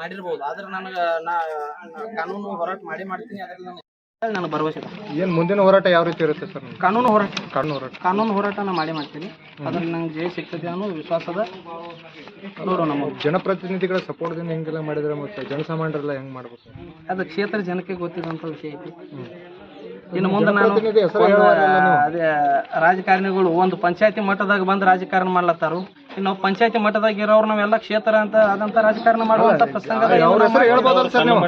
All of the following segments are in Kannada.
ಮಾಡಿರ್ಬೋದು. ಆದ್ರೆ ನನಗೆ ನಾ ಕಾನೂನು ಹೋರಾಟ ಮಾಡಿ ಮಾಡ್ತೀನಿ ಅದ್ರಲ್ಲಿ ನನಗೆ ನನಗೆ ಭರವಸೆ ಇದೆ. ಏನ್ ಮುಂದಿನ ಹೋರಾಟ ಯಾವ ರೀತಿ ಇರುತ್ತೆ ಸರ್? ಕಾನೂನು ಹೋರಾಟ. ಕಾನೂನು ಹೋರಾಟ. ಕಾನೂನು ಹೋರಾಟ ನಾ ಮಾಡಿ ಮಾಡ್ತೀನಿ. ಅದ್ರಲ್ಲಿ ನಂಗೆ ಜಯ ಸಿಗ್ತದೆ ಅನ್ನೋ ವಿಶ್ವಾಸದ ನೋಡು ನಮ್ಮ ಜನಪ್ರತಿನಿಧಿಗಳ ಸಪೋರ್ಟ್ದಿಂದ ಹೆಂಗೆಲ್ಲ ಮಾಡಿದ್ರೆ ಮತ್ತೆ ಜನಸಾಮಾನ್ಯರೆಲ್ಲ ಹೆಂಗ್ ಮಾಡ್ಬೇಕು ಅದು ಕ್ಷೇತ್ರ ಜನಕ್ಕೆ ಗೊತ್ತಿದಂತ ವಿಷಯ ಐತಿ. ಇನ್ನು ಮುಂದೆ ನಾನು ಜನಪ್ರತಿನಿಧಿ ಹೆಸರು ಒಂದು, ಹೇಳೋರಿಲ್ಲ ಅದೇ ರಾಜಕಾರಣಿಗಳು ಒಂದು ಪಂಚಾಯತಿ ಮಟ್ಟದಾಗ ಬಂದು ರಾಜಕಾರಣ ಮಾಡ್ಲತ್ತಾರು. ನಾವು ಪಂಚಾಯತಿ ಮಟ್ಟದಾಗ ಇರೋರು ನಾವೆಲ್ಲ ಕ್ಷೇತ್ರ ಅಂತ ಅದಂತ ರಾಜಕಾರಣ ಮಾಡುವಂತ ಪ್ರಸಂಗ ಅವ್ರ ಹೆಸರು ಹೇಳ್ಬೋದಲ್ಲ ಸರ್ ನೀವು?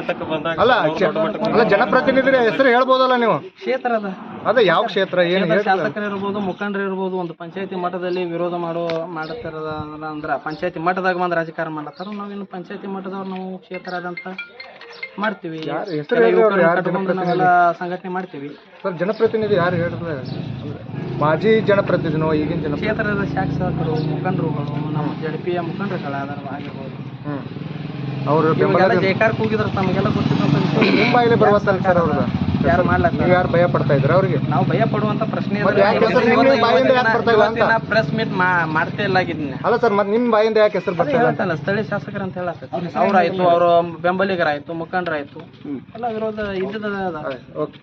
ಅಲ್ಲ ಜನಪ್ರತಿನಿಧಿ ಅಲ್ಲ ಜನಪ್ರತಿನಿಧಿಗಳ ಹೆಸರು ಹೇಳ್ಬೋದಲ್ಲ ನೀವು? ಕ್ಷೇತ್ರದ ಅದೇ. ಯಾವ ಕ್ಷೇತ್ರ ಏನು ಕ್ಷೇತ್ರ ಶಾಸಕರು ಇರ್ಬೋದು ಮುಖಂಡರು ಇರ್ಬೋದು ಒಂದು ಪಂಚಾಯತಿ ಮಟ್ಟದಲ್ಲಿ ವಿರೋಧ ಮಾಡೋ ಮಾಡತ್ತಿರೋದ ಅಂದ್ರ ಪಂಚಾಯತಿ ಮಟ್ಟದಾಗ ಬಂದು ರಾಜಕಾರಣ ಮಾಡತ್ತಾರ ನಾವಿನ್ನು ಪಂಚಾಯತಿ ಮಟ್ಟದವ್ರು ನಾವು ಕ್ಷೇತ್ರ ಆದಂತ ಮಾಡ್ತೀವಿ. ಯಾರು ಹೆಸ್ರು ಕೆಲ ಹೇಳ್ರಿ ಅವ್ರು ಯುವಕರನ್ನ ಯಾರ್ ಕಟ್ಕೊಂಡು ನಾವೆಲ್ಲ ಸಂಘಟನೆ ಮಾಡ್ತೀವಿ. ಸರ್ ಜನಪ್ರತಿನಿಧಿ ಯಾರು ಹೇಳಿದ್ರೆ ಮಾಜಿ ಜನಪ್ರತಿನಿಧಿನೋ ಈಗಿನ ಜನಪ್ರತಿನಿಧಿ? ಕ್ಷೇತ್ರದ ಶಾಸಕರು ಮುಖಂಡರುಗಳು ನಮ್ಮ ಜಡಪಿಯ ಮುಖಂಡರುಗಳಾದಾರ ಆಗಿರ್ಬೋದು. ಹ್ಮ್. ಅವ್ರ ಬೆಂಬಲ ಇವಾಗೆಲ್ಲ ಜೈಕಾರ ಕೂಗಿದ್ರು ತಮಗೆಲ್ಲ ಗೊತ್ತಿದ್ದಂಥ ವಿಷಯ. ಮುಂಬೈಲಿ ಬರುವ ಸರ್ ಅವ್ರದ್ದು? ಯಾರು ಮಾಡ್ಲತ್ತಾರ ನೀವು ಯಾರು ಭಯ ಪಡ್ತಾ ಇದ್ರ ಅವ್ರಿಗೆ? ನಾವು ಭಯ ಪಡುವಂತ ಪ್ರಶ್ನೆ? ಪ್ರೆಸ್ ಮೀಟ್ ಮಾಡ್ತಾ ಇಲ್ಲ ಆಗಿದ್ದೀನಿ ಅಲ್ಲ ಸರ್ ಮತ್ತೆ ನಿಮ್ಮ ಬಾಯಿಂದ ಯಾಕೆ ಹೆಸರು ಬರ್ತಾ ಇಲ್ಲ? ಸ್ಥಳೀಯ ಶಾಸಕರು ಅಂತ ಹೇಳತ್ತ ಅವ್ರಾಯ್ತು ಅವ್ರ ಬೆಂಬಲಿಗರಾಯ್ತು ಮುಖಂಡರಾಯ್ತು. ಎಲ್ಲ ವಿರೋಧ ಇದ್ದದ ಓಕೆ.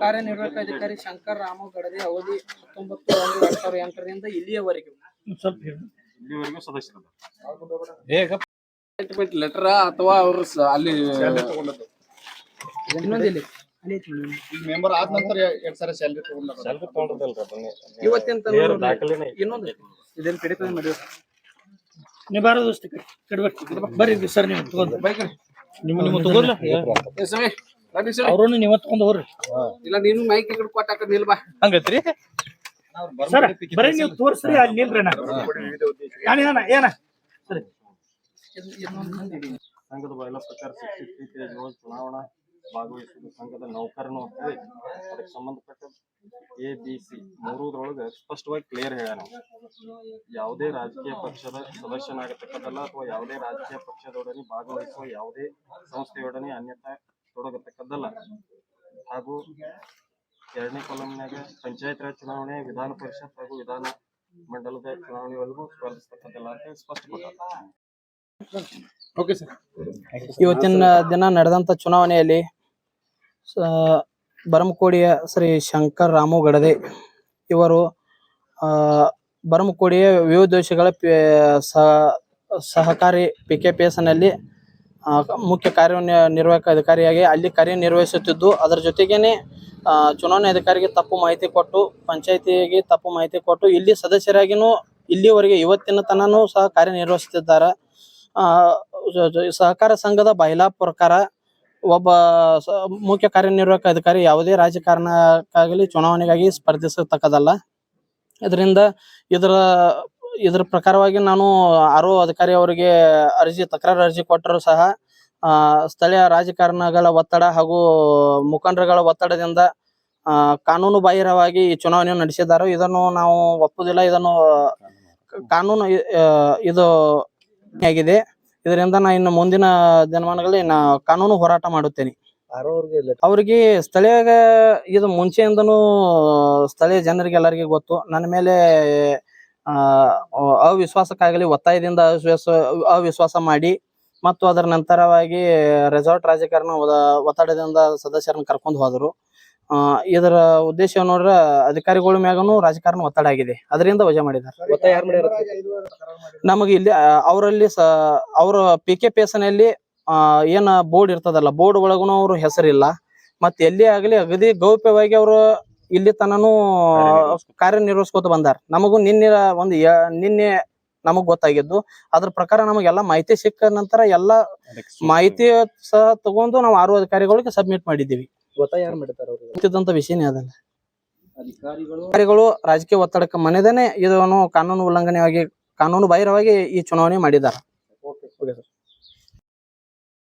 ಕಾರ್ಯನಿರ್ವಾಹಕ ಅಧಿಕಾರಿ ಶಂಕರ್ ರಾಮ ಗಡದೆ ಅವಧಿ ಹತ್ತೊಂಬತ್ತು ಒಂದು ಎರಡ್ ಸಾವಿರದ ಎಂಟರಿಂದ ಇಲ್ಲಿಯವರೆಗೂ. ಲೆಟರ್ ಅಥವಾ ಅವರು ಅಲ್ಲಿ ಇನ್ನೊಂದಿಲ್ಲಿ ಅಲ್ಲಿ ಐತಿ ನೋಡಿ. ಮೆಂಬರ್ ಆದ ನಂತರ ಎರಡ್ ಸಾವಿರ ಸ್ಯಾಲ್ರಿ ತಗೊಂಡ್ರ ಇವತ್ತಿನ ತನಕ ಇನ್ನೊಂದು ಇದೇನು ಕಡಿತ ಮದುವೆ ನೀವು ಬಾರದು ಅಷ್ಟೇ ಕಡ್ಬೇಕು ಬರ್ರಿ ಸರ್ ನೀವು ತಗೊಂಡ್. ನಿಮ್ಮ ನಿಮ್ಮ ತಗೋಲ್ಲ ಅವ್ರನ್ನು ನೀವ ತಗೊಂಡ್ ಹೋಗ್ರಿ. ಇಲ್ಲ ನೀನು ಮೈಕ್ ಕಡೆ ಕೊಟ್ಟಾಕ ನಿಲ್ ಬಾ ಹಂಗತ್ರಿ? ಸರ್ ಬರೀ ನೀವು ತೋರ್ಸ್ರಿ ಅಲ್ಲಿ ನಿಲ್ರಿ ಅಣ್ಣ. ಏನ ಏನ? ಸರಿ. ಸಂಘದ ಎಲ್ಲ ಪ್ರಕಾರ ಚುನಾವಣಾ ಭಾಗವಹಿಸುವ ಸಂಘದ ನೌಕರನು ಅಂತೇಳಿ ಅದಕ್ಕೆ ಸಂಬಂಧಪಟ್ಟ ಎ ಬಿ ಸಿ ಮೂರೂದ್ರೊಳಗೆ ಸ್ಪಷ್ಟವಾಗಿ ಕ್ಲಿಯರ್ ಹೇಳ್ಯಾನ ಯಾವುದೇ ರಾಜಕೀಯ ಪಕ್ಷದ ಸದಸ್ಯನಾಗತಕ್ಕದಲ್ಲ ಅಥವಾ ಯಾವುದೇ ರಾಜಕೀಯ ಪಕ್ಷದೊಡನೆ ಭಾಗವಹಿಸುವ ಯಾವುದೇ ಸಂಸ್ಥೆಯೊಡನೆ ಅನ್ಯತಾ ತೊಡಗತಕ್ಕದ್ದಲ್ಲ. ಹಾಗೂ ಎರಡನೇ ಕಾಲಮ್ನಾಗ ಪಂಚಾಯತ್ ರಾಜ್ ಚುನಾವಣೆ, ವಿಧಾನ ಪರಿಷತ್ ಹಾಗೂ ವಿಧಾನ ಮಂಡಲದ ಚುನಾವಣೆವರೆಗೂ ಸ್ಪರ್ಧಿಸತಕ್ಕದ್ದಲ್ಲ ಅಂತ ಸ್ಪಷ್ಟಪಟ್ಟ ಇವತ್ತಿನ ದಿನ ನಡೆದಂತ ಚುನಾವಣೆಯಲ್ಲಿ ಬರಮಕೋಡಿಯ ಶ್ರೀ ಶಂಕರ್ ರಾಮು ಗಡದೆ ಇವರು ಬರಮಕೋಡಿಯ ವಿವಿಧ ದೇಶಗಳ ಪಿ- ಸಹಕಾರಿ ಪಿ ಕೆ ಪಿ ಎಸ್ನಲ್ಲಿ ಮುಖ್ಯ ಕಾರ್ಯನಿರ್ವಾಹಕ ಅಧಿಕಾರಿಯಾಗಿ ಅಲ್ಲಿ ಕಾರ್ಯನಿರ್ವಹಿಸುತ್ತಿದ್ದು, ಅದರ ಜೊತೆಗೇನೆ ಚುನಾವಣಾ ಅಧಿಕಾರಿಗೆ ತಪ್ಪು ಮಾಹಿತಿ ಕೊಟ್ಟು, ಪಂಚಾಯತಿಗೆ ತಪ್ಪು ಮಾಹಿತಿ ಕೊಟ್ಟು, ಇಲ್ಲಿ ಸದಸ್ಯರಾಗಿನೂ, ಇಲ್ಲಿವರೆಗೆ ಇವತ್ತಿನ ತನನೂ ಸಹ ಕಾರ್ಯನಿರ್ವಹಿಸುತ್ತಿದ್ದಾರೆ. ಸಹಕಾರ ಸಂಘದ ಬಯಲಾ ಪ್ರಕಾರ ಒಬ್ಬ ಮುಖ್ಯ ಕಾರ್ಯನಿರ್ವಾಹಕ ಅಧಿಕಾರಿ ಯಾವುದೇ ರಾಜಕಾರಣಕ್ಕಾಗಲಿ ಚುನಾವಣೆಗಾಗಿ ಸ್ಪರ್ಧಿಸತಕ್ಕದಲ್ಲ ಇದರಿಂದ ಇದರ ಇದರ ಪ್ರಕಾರವಾಗಿ ನಾನು ಆರೋ ಅಧಿಕಾರಿ ಅವರಿಗೆ ಅರ್ಜಿ ತಕರಾರು ಅರ್ಜಿ ಕೊಟ್ಟರು ಸಹ ಆ, ಸ್ಥಳೀಯ ರಾಜಕಾರಣಗಳ ಒತ್ತಡ ಹಾಗೂ ಮುಖಂಡರುಗಳ ಒತ್ತಡದಿಂದ ಆ, ಕಾನೂನು ಬಾಹಿರವಾಗಿ ಈ ಚುನಾವಣೆಯನ್ನು ನಡೆಸಿದ್ದಾರೆ. ಇದನ್ನು ನಾವು ಒಪ್ಪುದಿಲ್ಲ. ಇದನ್ನು ಕಾನೂನು ಇದು ಆಗಿದೆ ಇದರಿಂದ ನಾ ಇನ್ನು ಮುಂದಿನ ದಿನಮಾನಗಳಲ್ಲಿ ನಾ ಕಾನೂನು ಹೋರಾಟ ಮಾಡುತ್ತೇನೆ. ಅವರಿಗೆ ಸ್ಥಳೀಯ ಇದು ಮುಂಚೆಯಿಂದನು ಸ್ಥಳೀಯ ಜನರಿಗೆ ಎಲ್ಲರಿಗೆ ಗೊತ್ತು. ನನ್ನ ಮೇಲೆ, ಆ ಅವಿಶ್ವಾಸಕ್ಕಾಗಲಿ, ಒತ್ತಾಯದಿಂದ ಅವಿಶ್ವಾಸ ಅವಿಶ್ವಾಸ ಮಾಡಿ ಮತ್ತು ಅದರ ನಂತರವಾಗಿ ರೆಸಾರ್ಟ್ ರಾಜಕಾರಣ ಒತ್ತಡದಿಂದ ಸದಸ್ಯರನ್ನು ಕರ್ಕೊಂಡು ಹೋದರು. ಇದರ ಉದ್ದೇಶ ನೋಡ್ರ ಅಧಿಕಾರಿಗಳ ಮ್ಯಾಗನು ರಾಜಕಾರಣ ಒತ್ತಡ ಆಗಿದೆ. ಅದರಿಂದ ವಜಾ ಮಾಡಿದ್ದಾರೆ. ನಮಗೆ ಇಲ್ಲಿ ಅವರಲ್ಲಿ ಸ ಅವರ ಪಿ ಕೆ ಪಿ ಎಸ್ನಲ್ಲಿ ಏನ ಬೋರ್ಡ್ ಇರ್ತದಲ್ಲ ಬೋರ್ಡ್ ಒಳಗುನು ಅವ್ರ ಹೆಸರಿಲ್ಲ. ಮತ್ತೆ ಎಲ್ಲಿ ಆಗಲಿ ಅಗದಿ ಗೌಪ್ಯವಾಗಿ ಅವರು ಇಲ್ಲಿ ತನನು ಕಾರ್ಯನಿರ್ವಹಿಸ್ಕೊತ ಬಂದಾರ. ನಮಗೂ ನಿನ್ನೆ ಒಂದು ನಿನ್ನೆ ನಮಗ್ ಗೊತ್ತಾಗಿದ್ದು. ಅದ್ರ ಪ್ರಕಾರ ನಮಗೆಲ್ಲ ಮಾಹಿತಿ ಸಿಕ್ಕ ನಂತರ ಎಲ್ಲಾ ಮಾಹಿತಿ ಸಹ ತಗೊಂಡು ನಾವು ಆರು ಅಧಿಕಾರಿಗಳಿಗೆ ಸಬ್ಮಿಟ್ ಮಾಡಿದ್ದೀವಿ. ಗೊತ್ತಿದ್ದಂತ ವಿಷಯನೇ ಅದಲ್ಲ ಅಧಿಕಾರಿಗಳು ರಾಜಕೀಯ ಒತ್ತಡಕ್ಕೆ ಮನೆದೇನೆ ಇದನ್ನು ಕಾನೂನು ಉಲ್ಲಂಘನೆಯಾಗಿ ಕಾನೂನು ಬಾಹಿರವಾಗಿ ಈ ಚುನಾವಣೆ ಮಾಡಿದ್ದಾರೆ.